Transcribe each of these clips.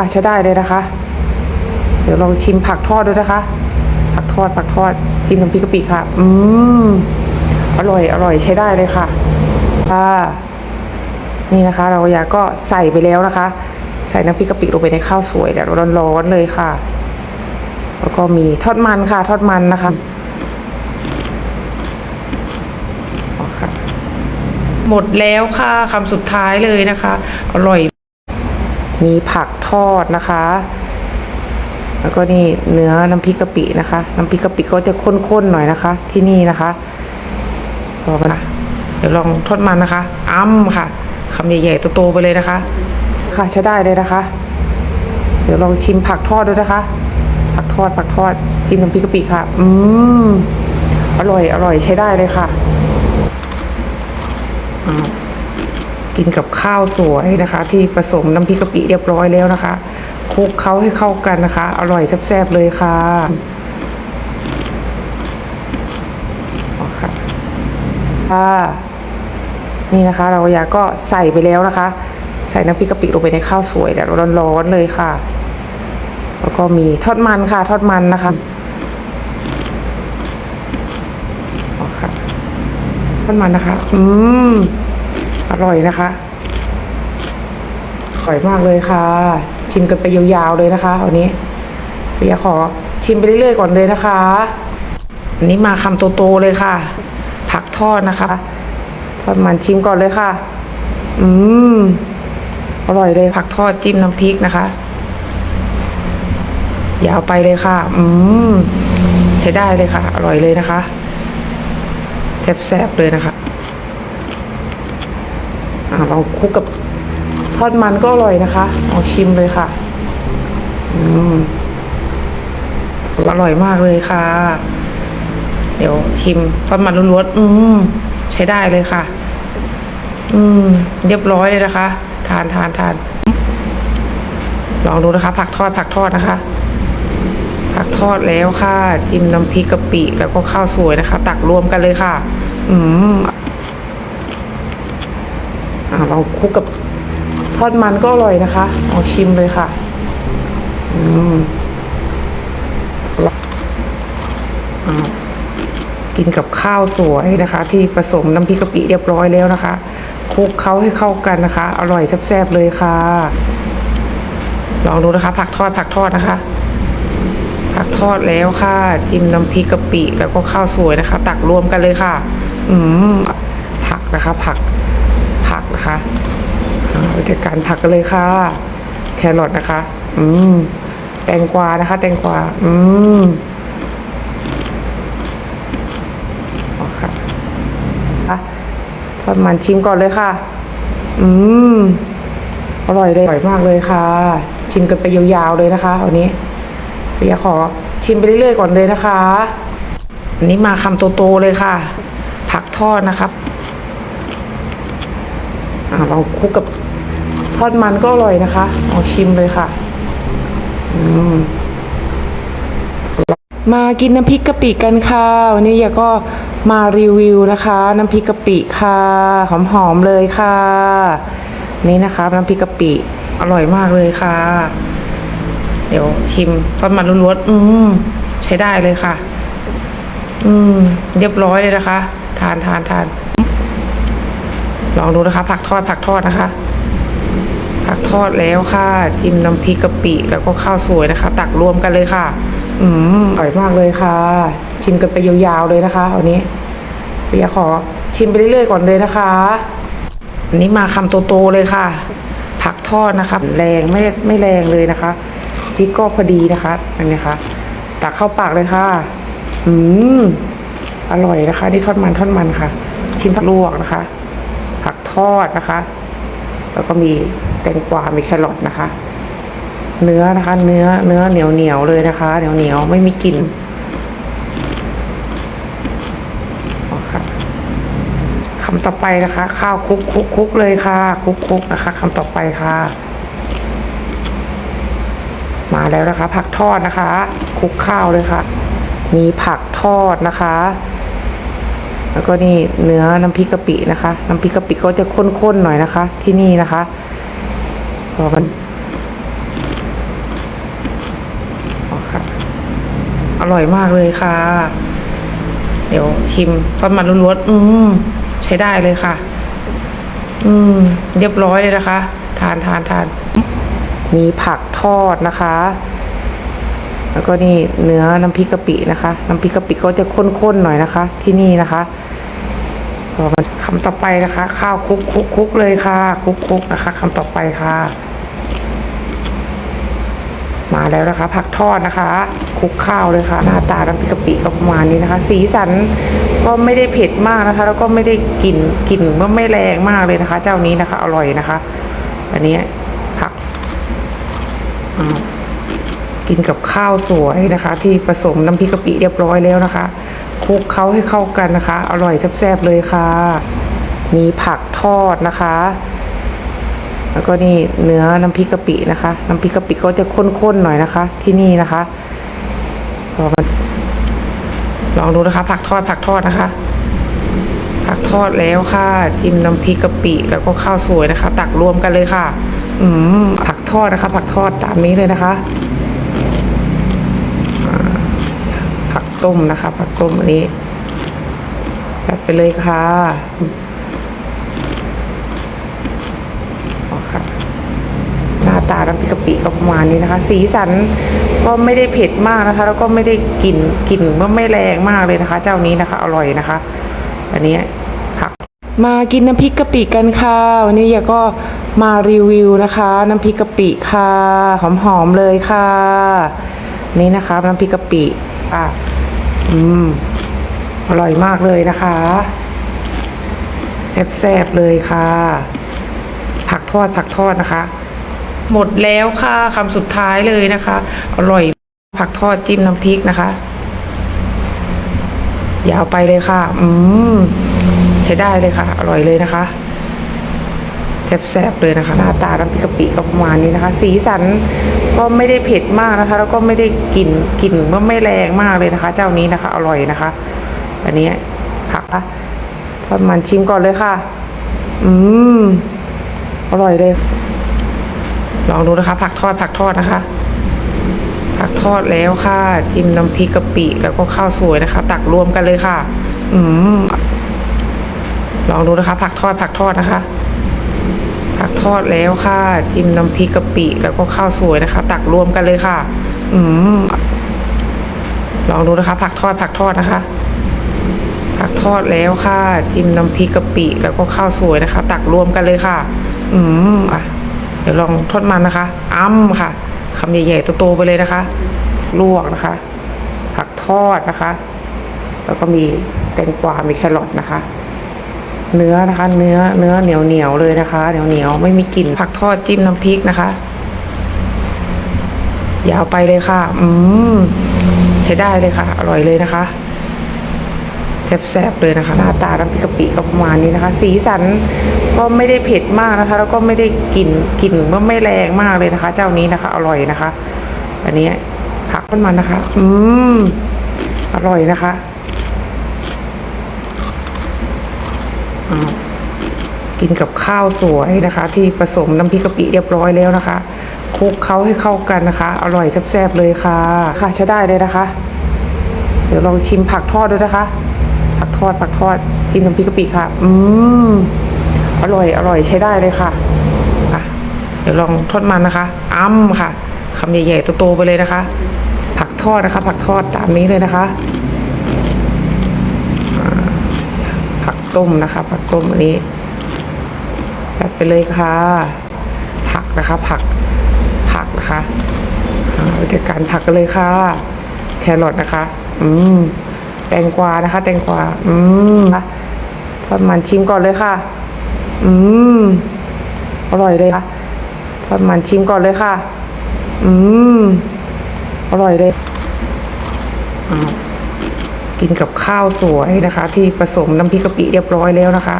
ค่ะใช้ได้เลยนะคะ เดี๋ยวลองชิมผักทอดด้วยนะคะ ผักทอดผักทอดจิ้มน้ำพริกกะปิค่ะ อืมอร่อยอร่อยใช้ได้เลยค่ะค่ะนี่นะคะ เราอยากก็ใส่ไปแล้วนะคะ ใส่น้ำพริกกะปิลงไปในข้าวสวยแบบร้อนๆเลยค่ะ แล้วก็มีทอดมันค่ะ ทอดมันนะคะหมดแล้วค่ะคำสุดท้ายเลยนะคะ อร่อย มีผักทอดนะคะ แล้วก็นี่เนื้อน้ำพริกกะปินะคะ น้ำพริกกะปิก็จะข้นๆหน่อยนะคะ ที่นี่นะคะพอนะเดี๋ยวลองทอดมันนะคะ อ้ำค่ะคำใหญ่ๆโตๆไปเลยนะคะ ค่ะใช้ได้เลยนะคะ เดี๋ยวลองชิมผักทอดด้วยนะคะ ผักทอดผักทอดจิ้มน้ำพริกกะปิค่ะ อืมอร่อยอร่อยใช้ได้เลยค่ะอ่า กินกับข้าวสวยนะคะ ที่ผสมน้ำพริกกะปิเรียบร้อยแล้วนะคะคลุกเคล้าให้เข้ากันนะคะ อร่อยแซ่บๆเลยค่ะอ๋อค่ะค่ะนี่นะคะ เราอยากก็ใส่ไปแล้วนะคะ ใส่น้ำพริกกะปิลงไปในข้าวสวยแบบร้อนๆเลยค่ะ แล้วก็มีทอดมันค่ะ ทอดมันนะคะอ๋อค่ะทอดมันนะคะ อืม อร่อยนะคะอร่อยมากเลยค่ะ ชิมกันไปยาวๆเลยนะคะวันนี้เบียร์ขอชิมไปเรื่อยๆก่อนเลยนะคะอันนี้มาคำโตๆเลยค่ะ ผักทอดนะคะทอดมันชิมก่อนเลยค่ะ อืมอร่อยเลยผักทอดจิ้มน้ำพริกนะคะยาวไปเลยค่ะ อืม ใช้ได้เลยค่ะ อร่อยเลยนะคะ แซ่บๆเลยนะคะ อ่าเราคลุกกับทอดมันก็อร่อยนะคะลองชิมเลยค่ะ อืมอร่อยมากเลยค่ะ เดี๋ยวชิมทอดมันล้วนๆอืมใช้ได้เลยค่ะ อืม เรียบร้อยเลยนะคะ ทานทานทานลองดูนะคะ ผักทอดผักทอดนะคะ ผักทอดแล้วค่ะ จิ้มน้ำพริกกะปิแล้วก็ข้าวสวยนะคะ ตักรวมกันเลยค่ะ อืม เราคลุกกับทอดมันก็อร่อยนะคะลองชิมเลยค่ะ อืมกินกับข้าวสวยนะคะ ที่ผสมน้ำพริกกะปิเรียบร้อยแล้วนะคะคลุกเคล้าให้เข้ากันนะคะ อร่อยแซ่บๆเลยค่ะ ลองดูนะคะ ผักทอดผักทอดนะคะ ผักทอดแล้วค่ะ จิ้มน้ำพริกกะปิแล้วก็ข้าวสวยนะคะ ตักรวมกันเลยค่ะ อืมผักนะคะ ผัก ผักนะคะอ่าเราจัดการผักกันเลยค่ะ แครอทนะคะ อืม แตงกวานะคะ แตงกวา อืมเอค่ะทอดมันชิมก่อนเลยค่ะ อืม อร่อยเลย อร่อยมากเลยค่ะ ชิมกันไปยาวๆเลยนะคะวันนี้เบียร์ขอชิมไปเรื่อยๆก่อนเลยนะคะอันนี้มาคำโตๆเลยค่ะ ผักทอดนะครับ อ่าเราคลุกกับทอดมันก็อร่อยนะคะลองชิมเลยค่ะอืมมากินน้ำพริกกะปิกันค่ะ วันนี้อยากก็มารีวิวนะคะ น้ำพริกกะปิค่ะ หอมๆเลยค่ะ นี่นะคะน้ำพริกกะปิอร่อยมากเลยค่ะ เดี๋ยวชิมทอดมันล้วนๆอืมใช้ได้เลยค่ะ อืม เรียบร้อยเลยนะคะ ทานทานทาน ลองดูนะคะ ผักทอดผักทอดนะคะ ผักทอดแล้วค่ะ จิ้มน้ำพริกกะปิแล้วก็ข้าวสวยนะคะ ตักรวมกันเลยค่ะ อืมอร่อยมากเลยค่ะ ชิมกันไปยาวๆเลยนะคะวันนี้เบียขอชิมไปเรื่อยๆก่อนเลยนะคะอันนี้มาคำโตๆเลยค่ะ ผักทอดนะคะแรงไม่ไม่แรงเลยนะคะพริกก็พอดีนะคะอันนี้ค่ะตักเข้าปากเลยค่ะ อืมอร่อยนะคะ นี่ทอดมันทอดมันค่ะ ชิ้นผักลวกนะคะ ทอดนะคะ แล้วก็มีแตงกวา มีแครอทนะคะ เนื้อนะคะ เนื้อ เนื้อเหนียวเหนียวเลยนะคะ เหนียวเหนียวไม่มีกลิ่นอ๋อค่ะคำต่อไปนะคะ ข้าวคลุกคุกคุกเลยค่ะคลุกคุกนะคะคำต่อไปค่ะ มาแล้วนะคะ ผักทอดนะคะคลุกข้าวเลยค่ะ มีผักทอดนะคะ แล้วก็นี่เนื้อน้ำพริกกะปินะคะ น้ำพริกกะปิก็จะข้นๆหน่อยนะคะ ที่นี่นะคะพอกันอร่อยมากเลยค่ะ เดี๋ยวชิมทอดมันล้วนๆอืมใช้ได้เลยค่ะ อืม เรียบร้อยเลยนะคะ ทานทานทาน มีผักทอดนะคะ แล้วก็นี่เนื้อน้ำพริกกะปินะคะ น้ำพริกกะปิก็จะข้นๆหน่อยนะคะ ที่นี่นะคะ พอมันคำต่อไปนะคะ ข้าวคลุกคุกคุกเลยค่ะคลุกคุกนะคะคำต่อไปค่ะ มาแล้วนะคะ ผักทอดนะคะคลุกข้าวเลยค่ะ หน้าตาน้ำพริกกะปิก็ประมาณนี้นะคะ สีสันก็ไม่ได้เผ็ดมากนะคะ แล้วก็ไม่ได้กลิ่นกลิ่นก็ไม่แรงมากเลยนะคะ เจ้านี้นะคะ อร่อยนะคะ อันนี้ผักกินกับข้าวสวยนะคะ ที่ผสมน้ำพริกกะปิเรียบร้อยแล้วนะคะ คลุกเคล้าให้เข้ากันนะคะ อร่อยแซ่บๆเลยค่ะ มีผักทอดนะคะ แล้วก็นี่เนื้อน้ำพริกกะปินะคะ น้ำพริกกะปิก็จะข้นๆหน่อยนะคะ ที่นี่นะคะพอมันลองดูนะคะ ผักทอดผักทอดนะคะ ผักทอดแล้วค่ะ จิ้มน้ำพริกกะปิแล้วก็ข้าวสวยนะคะ ตักรวมกันเลยค่ะ อืมผักทอดนะคะ ผักทอดตามนี้เลยนะคะอ่าผัก ต้มนะคะ ผักต้มอันนี้จัดไปเลยค่ะค่ะหน้าตาน้ำพริกกะปิก็ประมาณนี้นะคะ สีสันก็ไม่ได้เผ็ดมากนะคะ แล้วก็ไม่ได้กลิ่นกลิ่นก็ไม่แรงมากเลยนะคะ เจ้านี้นะคะ อร่อยนะคะ อันนี้ผักมากินน้ำพริกกะปิกันค่ะ วันนี้ยาก็มารีวิวนะคะ น้ำพริกกะปิค่ะหอมๆเลยค่ะ นี่นะคะ น้ำพริกกะปิอะ อืม อร่อยมากเลยนะคะแซ่บๆเลยค่ะ ผักทอดผักทอดนะคะ หมดแล้วค่ะคำสุดท้ายเลยนะคะ อร่อยผักทอดจิ้มน้ำพริกนะคะ ยาวไปเลยค่ะ อืม ใช้ได้เลยค่ะ อร่อยเลยนะคะแซ่บๆเลยนะคะ หน้าตาน้ำพริกกะปิก็ประมาณนี้นะคะ สีสัน ก็ไม่ได้เผ็ดมากนะคะ แล้วก็ไม่ได้กลิ่นกลิ่นก็ไม่แรงมากเลยนะคะ เจ้านี้นะคะ อร่อยนะคะ อันนี้ผักค่ะทอดมันชิมก่อนเลยค่ะ อืมอร่อยเลย ลองดูนะคะ ผักทอดผักทอดนะคะ ผักทอดแล้วค่ะ จิ้มน้ำพริกกะปิแล้วก็ข้าวสวยนะคะ ตักรวมกันเลยค่ะ อืมลองดูนะคะ ผักทอดผักทอดนะคะ ผักทอดแล้วค่ะ จิ้มน้ำพริกกะปิแล้วก็ข้าวสวยนะคะ ตักรวมกันเลยค่ะ อืมลองดูนะคะ ผักทอดผักทอดนะคะ ผักทอดแล้วค่ะ จิ้มน้ำพริกกะปิแล้วก็ข้าวสวยนะคะ ตักรวมกันเลยค่ะ อืมอะเดี๋ยวลองทอดมันนะคะ อ้ำค่ะคำใหญ่ๆโตๆไปเลยนะคะ ลวกนะคะ ผักทอดนะคะ แล้วก็มีแตงกวา มีแครอทนะคะ เนื้อนะคะ เนื้อเนื้อเหนียวเหนียวเลยนะคะ เหนียวเหนียวไม่มีกลิ่นผักทอดจิ้มน้ำพริกนะคะยาวไปเลยค่ะ อืมใช้ได้เลยค่ะ อร่อยเลยนะคะแซ่บๆเลยนะคะ หน้าตาน้ำพริกกะปิก็ประมาณนี้นะคะ สีสันก็ไม่ได้เผ็ดมากนะคะ แล้วก็ไม่ได้กลิ่นกลิ่นก็ไม่แรงมากเลยนะคะ เจ้านี้นะคะ อร่อยนะคะ อันนี้ผักมันมันนะคะ อืมอร่อยนะคะอ่า กินกับข้าวสวยนะคะ ที่ผสมน้ำพริกกะปิเรียบร้อยแล้วนะคะคลุกเคล้าให้เข้ากันนะคะ อร่อยแซ่บๆเลยค่ะ ค่ะใช้ได้เลยนะคะ เดี๋ยวลองชิมผักทอดด้วยนะคะ ผักทอดผักทอดจิ้มน้ำพริกกะปิค่ะ อืมอร่อยอร่อยใช้ได้เลยค่ะอะ เดี๋ยวลองทอดมันนะคะ อ้ำค่ะคำใหญ่ๆโตๆไปเลยนะคะ ผักทอดนะคะ ผักทอดตามนี้เลยนะคะอ่าผัก ต้มนะคะ ผักต้มอันนี้จัดไปเลยค่ะ ผักนะคะ ผักผักนะคะเราจัดการผักกันเลยค่ะ แครอทนะคะ อืมแตงกวานะคะ แตงกวาอืมนะทอดมันชิมก่อนเลยค่ะ อืมอร่อยเลยค่ะทอดมันชิมก่อนเลยค่ะ อืมอร่อยเลยอ่า กินกับข้าวสวยนะคะ ที่ผสมน้ำพริกกะปิเรียบร้อยแล้วนะคะ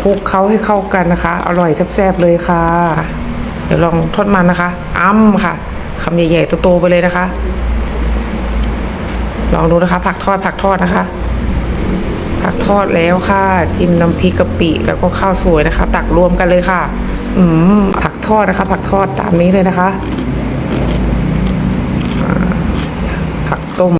คลุกเคล้าให้เข้ากันนะคะ อร่อยแซ่บๆเลยค่ะ เดี๋ยวลองทอดมันนะคะ อ้ำค่ะคำใหญ่ๆโตๆไปเลยนะคะ ลองดูนะคะ ผักทอดผักทอดนะคะ ผักทอดแล้วค่ะ จิ้มน้ำพริกกะปิแล้วก็ข้าวสวยนะคะ ตักรวมกันเลยค่ะ อืมผักทอดนะคะ ผักทอดตามนี้เลยนะคะ